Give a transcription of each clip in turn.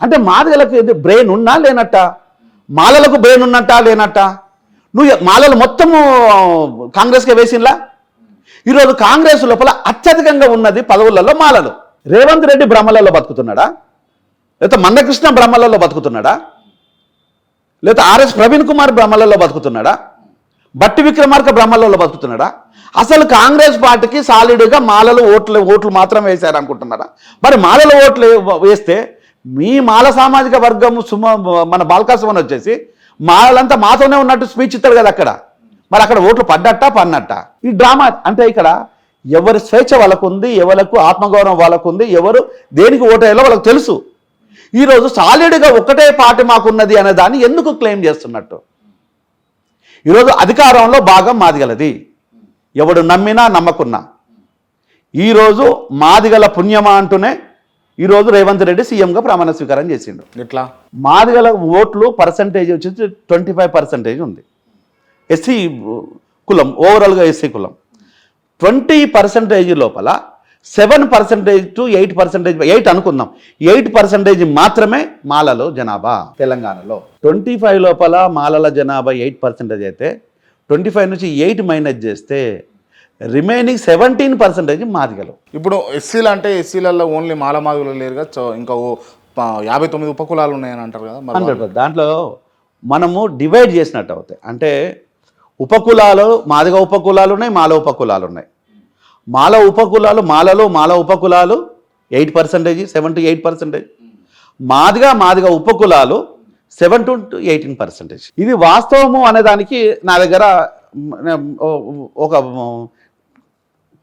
అంటే మాదిగలకు బ్రెయిన్ ఉన్నా లేనట్ట. మాలలకు బ్రెయిన్ ఉన్నట్ట లేనట్ట? నువ్వు మాలలు మొత్తము కాంగ్రెస్కే వేసినలా ఈరోజు కాంగ్రెస్ లోపల అత్యధికంగా ఉన్నది పదవులలో మాలలు. రేవంత్ రెడ్డి బ్రహ్మలలో బతుకుతున్నాడా? లేకపోతే మందకృష్ణ బ్రహ్మలలో బతుకుతున్నాడా? లేకపోతే ఆర్ఎస్ ప్రవీణ్ కుమార్ బ్రహ్మలలో బతుకుతున్నాడా? బట్టి విక్రమార్క బ్రహ్మలలో బతుకుతున్నాడా? అసలు కాంగ్రెస్ పార్టీకి సాలిడ్గా మాలలు ఓట్లు ఓట్లు మాత్రం వేశారు అనుకుంటున్నారా మరి మాలలు ఓట్లు వేస్తే మీ మాల సామాజిక వర్గం సుమ మన బాల్కాసుమన్ వచ్చేసి మాలంతా మాతోనే ఉన్నట్టు స్పీచ్ ఇస్తాడు కదా అక్కడ. మరి అక్కడ ఓట్లు పడ్డట్ట పన్నట్ట? ఈ డ్రామా అంటే ఇక్కడ ఎవరి స్వేచ్ఛ వాళ్ళకు ఉంది ఎవరికి ఆత్మగౌరవం వాళ్ళకు ఉంది ఎవరు దేనికి ఓటేయాలో వాళ్ళకి తెలుసు. ఈరోజు సాలిడ్గా ఒకటే పార్టీ మాకున్నది అనే దాన్ని ఎందుకు క్లెయిమ్ చేస్తున్నట్టు? ఈరోజు అధికారంలో భాగం మాదిగలది. ఎవడు నమ్మినా నమ్మకున్నా. ఈరోజు మాదిగల పుణ్యమా అంటూనే ఈరోజు రేవంత్ రెడ్డి సీఎంగా ప్రమాణ స్వీకారం చేసిండు. ఎట్లా? మాదిగల ఓట్లు పర్సంటేజ్ వచ్చేసి ట్వంటీ ఫైవ్ పర్సెంటేజ్ ఉంది. ఎస్సీ కులం ఓవరాల్గా ఎస్సీ కులం. ట్వంటీ పర్సెంటేజ్ లోపల seven percentage to eight percentage eight అనుకుందాం. ఎయిట్ పర్సెంటేజ్ మాత్రమే మాలలో జనాభా తెలంగాణలో. ట్వంటీ ఫైవ్ లోపల మాలల జనాభా ఎయిట్ పర్సెంటేజ్ అయితే ట్వంటీ ఫైవ్ నుంచి ఎయిట్ మైనస్ చేస్తే రిమైనింగ్ సెవెంటీన్ పర్సెంటేజ్ మాదిగలు ఇప్పుడు ఎస్సీలు అంటే ఎస్సీలలో ఓన్లీ మాల మాదిగలు లేరుగా చ- ఇంకా యాభై తొమ్మిది ఉపకులాలు ఉన్నాయని అంటారు కదా హండ్రెడ్ దాంట్లో మనము డివైడ్ చేసినట్టు అవుతాయి. అంటే ఉపకులాలు మాదిగ ఉపకులాలు ఉన్నాయి మాల ఉపకులాలు ఉన్నాయి. మాల ఉపకులాలు మాలలో Mala ఉపకులాలు eight percentage seven to eight percentage Madiga Madiga ఉపకులాలు seven to eighteen percentage ఇది వాస్తవము అనే దానికి నా దగ్గర ఒక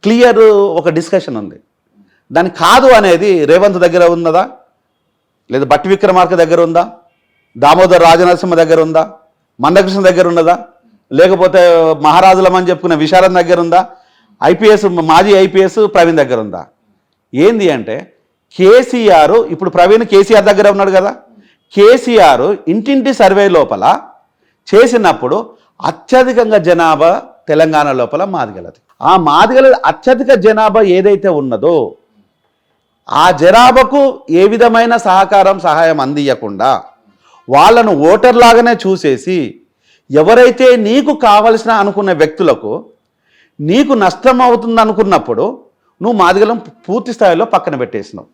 క్లియర్ ఒక డిస్కషన్ ఉంది. దాని కాదు అనేది రేవంత్ దగ్గర ఉన్నదా? లేదా బట్టి విక్రమార్క దగ్గర ఉందా? దామోదర్ రాజనరసింహ దగ్గర ఉందా? మందకృష్ణ దగ్గర ఉన్నదా? లేకపోతే మహారాజులమని చెప్పుకునే చెప్పుకున్న విశాలం దగ్గర ఉందా? ఐపీఎస్ మాజీ ఐపీఎస్ ప్రవీణ్ దగ్గర ఉందా? ఏంది అంటే కేసీఆర్ ఇప్పుడు ప్రవీణ్ కేసీఆర్ దగ్గర ఉన్నాడు కదా. కేసీఆర్ ఇంటింటి సర్వే లోపల చేసినప్పుడు అత్యధికంగా జనాభా తెలంగాణ లోపల మాదిగలది. ఆ మాదిగల అత్యధిక జనాభా ఏదైతే ఉన్నదో ఆ జనాభాకు ఏ విధమైన సహకారం సహాయం అందియకుండా వాళ్ళను ఓటర్లాగానే చూసేసి ఎవరైతే నీకు కావలసిన అనుకున్న వ్యక్తులకు నీకు నష్టం అవుతుంది అనుకున్నప్పుడు నువ్వు మాదిగలను పూర్తి స్థాయిలో పక్కన పెట్టేసినావు.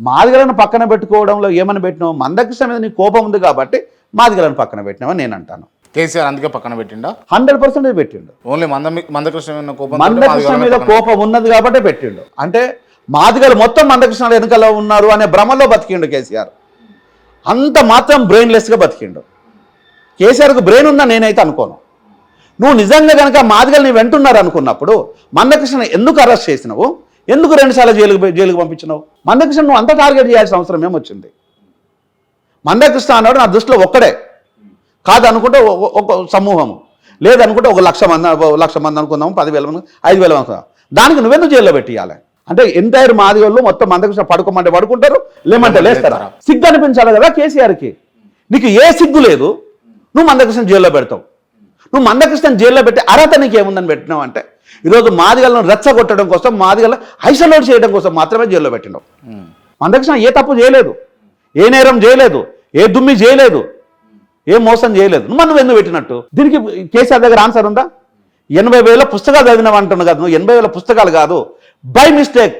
మాదిగలను పక్కన పెట్టుకోవడంలో ఏమని పెట్టినావు? మందకృష్ణ మీద నీ కోపం ఉంది కాబట్టి మాదిగలను పక్కన పెట్టినావని నేను అంటాను. కేసీఆర్ అందుకే పక్కన పెట్టిండా? హండ్రెడ్ పర్సెంటేజ్ పెట్టిండు. ఓన్లీ మంద మందకృష్ణ మీద కోపం మందకృష్ణ మీద కోపం ఉన్నది కాబట్టి పెట్టిండు. అంటే మాదిగలు మొత్తం మందకృష్ణ వెనుకలో ఉన్నారు అనే భ్రమలో బతికిండు కేసీఆర్. అంత మాత్రం బ్రెయిన్లెస్గా బతికిండు. కేసీఆర్కు బ్రెయిన్ ఉందని నేనైతే అనుకోను. నువ్వు నిజంగా కనుక మాదిగలు నీ వెంటున్నారు అనుకున్నప్పుడు మందకృష్ణ ఎందుకు అరెస్ట్ చేసినావు? ఎందుకు రెండుసార్లు జైలుకు జైలుకు పంపించినావు? మందకృష్ణ నువ్వు అంత టార్గెట్ చేయాల్సిన అవసరం ఏమొచ్చింది? మందకృష్ణ అన్నాడు నా దృష్టిలో ఒక్కడే. కాదు అనుకుంటే ఒక- సమూహము. లేదనుకుంటే ఒక లక్ష మంది లక్ష మంది అనుకుందాం పదివేల మంది ఐదు వేల మంది. దానికి నువ్వెందుకు జైల్లో పెట్టియాలి? అంటే ఎంటైర్ మాదిగోళ్ళు మొత్తం మందకృష్ణ పడుకోమంటే పడుకుంటారు లేమంటే లేస్తారా. సిగ్గు అనిపించాలి కదా కేసీఆర్కి? నీకు ఏ సిగ్గు లేదు నువ్వు మందకృష్ణ జైల్లో పెడతావు. నువ్వు మందకృష్ణ జైల్లో పెట్టి అర్హత నీకు ఏముందని పెట్టినావు అంటే ఈరోజు మాదిగలను రెచ్చగొట్టడం కోసం మాదిగల ఐసోలేట్ చేయడం కోసం మాత్రమే జైల్లో పెట్టినావు. మందకృష్ణ ఏ తప్పు చేయలేదు ఏ నేరం చేయలేదు ఏ దుమ్మి చేయలేదు ఏ మోసం చేయలేదు. నువ్వు నువ్వు ఎందుకు పెట్టినట్టు? దీనికి కేసీఆర్ దగ్గర ఆన్సర్ ఉందా? ఎనభై వేల పుస్తకాలు చదివినావు అంటున్నావు కదా నువ్వు. ఎనభై వేల పుస్తకాలు కాదు. బై మిస్టేక్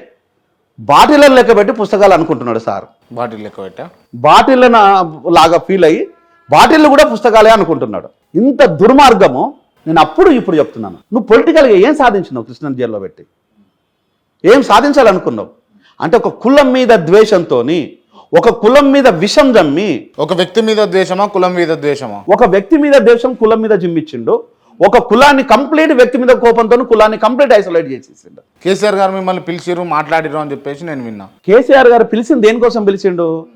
బాటిలను లెక్క పెట్టి పుస్తకాలు అనుకుంటున్నాడు సార్. బాటిల్ లెక్క పెట్టా? బాటిళ్ళ లాగా ఫీల్ అయ్యి బాటిళ్ళు కూడా పుస్తకాలే అనుకుంటున్నాడు. ఇంత దుర్మార్గము నేను అప్పుడు ఇప్పుడు చెప్తున్నాను. నువ్వు పొలిటికల్గా ఏం సాధించినావు కృష్ణ జైల్లో పెట్టి? ఏం సాధించాలనుకున్నావు? అంటే ఒక కులం మీద ద్వేషంతో ఒక కులం మీద విషం జమ్మి ఒక వ్యక్తి మీద ద్వేషమా కులం మీద ద్వేషమా? ఒక వ్యక్తి మీద ద్వేషం కులం మీద జిమ్మిచ్చిండు. ఒక కులాన్ని కంప్లీట్ వ్యక్తి మీద కోపంతో కులాన్ని కంప్లీట్ ఐసోలేట్ చేసేసిండు. కేసీఆర్ గారు మిమ్మల్ని పిలిచిరు మాట్లాడిరు అని చెప్పేసి నేను విన్నా. కేసీఆర్ గారు పిలిచింది దేనికోసం పిలిచిండు?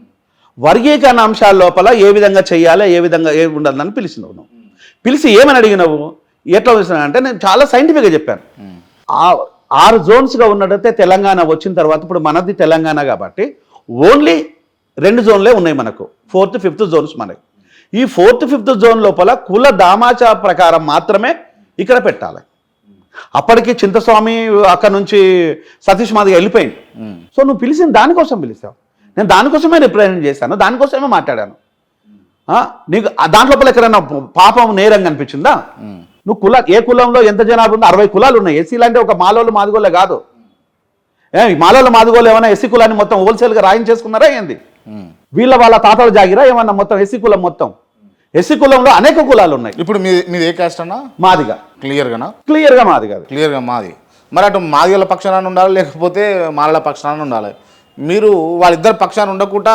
వర్గీకరణ అంశాల లోపల ఏ విధంగా చేయాలి ఏ విధంగా ఏ ఉండాలని పిలిచినావు నువ్వు పిలిచి ఏమని అడిగినావు? ఎట్లా పిలిచినా అంటే నేను చాలా సైంటిఫిక్గా చెప్పాను. ఆ- ఆరు జోన్స్గా ఉన్నట్టయితే తెలంగాణ వచ్చిన తర్వాత ఇప్పుడు మనది తెలంగాణ కాబట్టి ఓన్లీ రెండు జోన్లే ఉన్నాయి మనకు. ఫోర్త్ ఫిఫ్త్ జోన్స్ మనకి ఈ ఫోర్త్ ఫిఫ్త్ జోన్ లోపల కుల దామాచా ప్రకారం మాత్రమే ఇక్కడ పెట్టాలి. అప్పటికి చింతస్వామి అక్కడ నుంచి సతీష్ మాదిగా వెళ్ళిపోయింది సో నువ్వు పిలిచిన దానికోసం పిలిచావు. నేను దానికోసమే రిప్రజెంట్ చేశాను దానికోసమే మాట్లాడాను. నీకు ఆ దాంట్లో ఎక్కడైనా పాపం నేరంగా అనిపించిందా ఉమ్. నువ్వు కుల ఏ కులంలో ఎంత జనాభా ఉందో అరవై కులాలు ఉన్నాయి. ఎస్సీలు అంటే ఒక మాలోళ్ళు మాదిగోళ్ళే కాదు. ఏ మాలోళ్ళు మాదిగోళ్ళు ఏమైనా ఎస్సీ కులాన్ని మొత్తం హోల్సేల్గా రాయించేసుకున్నారా ఏంది. వీళ్ళ వాళ్ళ తాతలు జాగిరా ఏమన్నా మొత్తం ఎస్సీ కులం మొత్తం? ఎస్సీ కులంలో అనేక కులాలు ఉన్నాయి. ఇప్పుడు మీ మీది ఏ క్యాస్ట్ అన్నా? మాదిగా. క్లియర్గానా? క్లియర్గా మాది కాదు క్లియర్గా మాది. మరి అటు మాదిగల పక్షాన ఉండాలి లేకపోతే మాలల పక్షాన ఉండాలి? మీరు వాళ్ళిద్దరు పక్షాన ఉండకుండా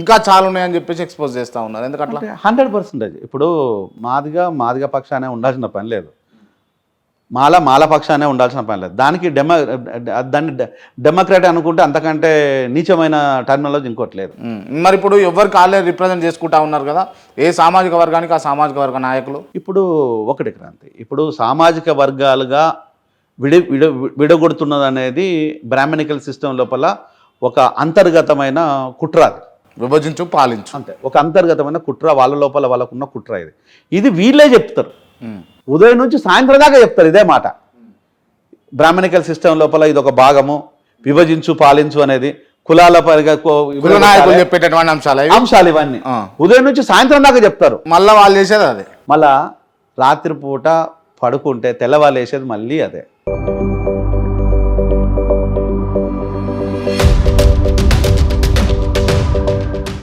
ఇంకా చాలా ఉన్నాయని చెప్పేసి ఎక్స్పోజ్ చేస్తూ ఉన్నారు. ఎందుకట్లా? హండ్రెడ్ పర్సెంటేజ్ ఇప్పుడు మాదిగా మాదిగా పక్షానే ఉండాల్సిన పని లేదు. మాల మాల పక్షానే ఉండాల్సిన పని లేదు. దానికి డెమ దాన్ని డెమోక్రాట్ అనుకుంటే అంతకంటే నీచమైన టర్మినాలజీ ఇంకోటి లేదు. మరి ఇప్పుడు ఎవరికి వాళ్ళే రిప్రజెంట్ చేసుకుంటా ఉన్నారు కదా? ఏ సామాజిక వర్గానికి ఆ సామాజిక వర్గ నాయకులు? ఇప్పుడు ఒకటి క్రాంతి. ఇప్పుడు సామాజిక వర్గాలుగా విడి విడ విడగొడుతున్నది అనేది బ్రాహ్మణికల్ సిస్టమ్ లోపల ఒక అంతర్గతమైన కుట్ర అది. విభజించు పాలించు. అంతే. ఒక అంతర్గతమైన కుట్ర వాళ్ళ లోపల వాళ్ళకున్న కుట్ర ఇది. ఇది వీళ్ళే చెప్తారు. ఉదయం నుంచి సాయంత్రం దాకా చెప్తారు ఇదే మాట. బ్రాహ్మణికల్ సిస్టమ్ లోపల ఇది ఒక భాగము. విభజించు పాలించు అనేది కులాల చెప్పేటటువంటి అంశాలు. అంశాలు ఇవన్నీ. ఉదయం నుంచి సాయంత్రం దాకా చెప్తారు. మళ్ళా వాళ్ళు చేసేది అదే. మళ్ళా రాత్రిపూట పడుకుంటే తెల్లవాళ్ళు వేసేది మళ్ళీ అదే.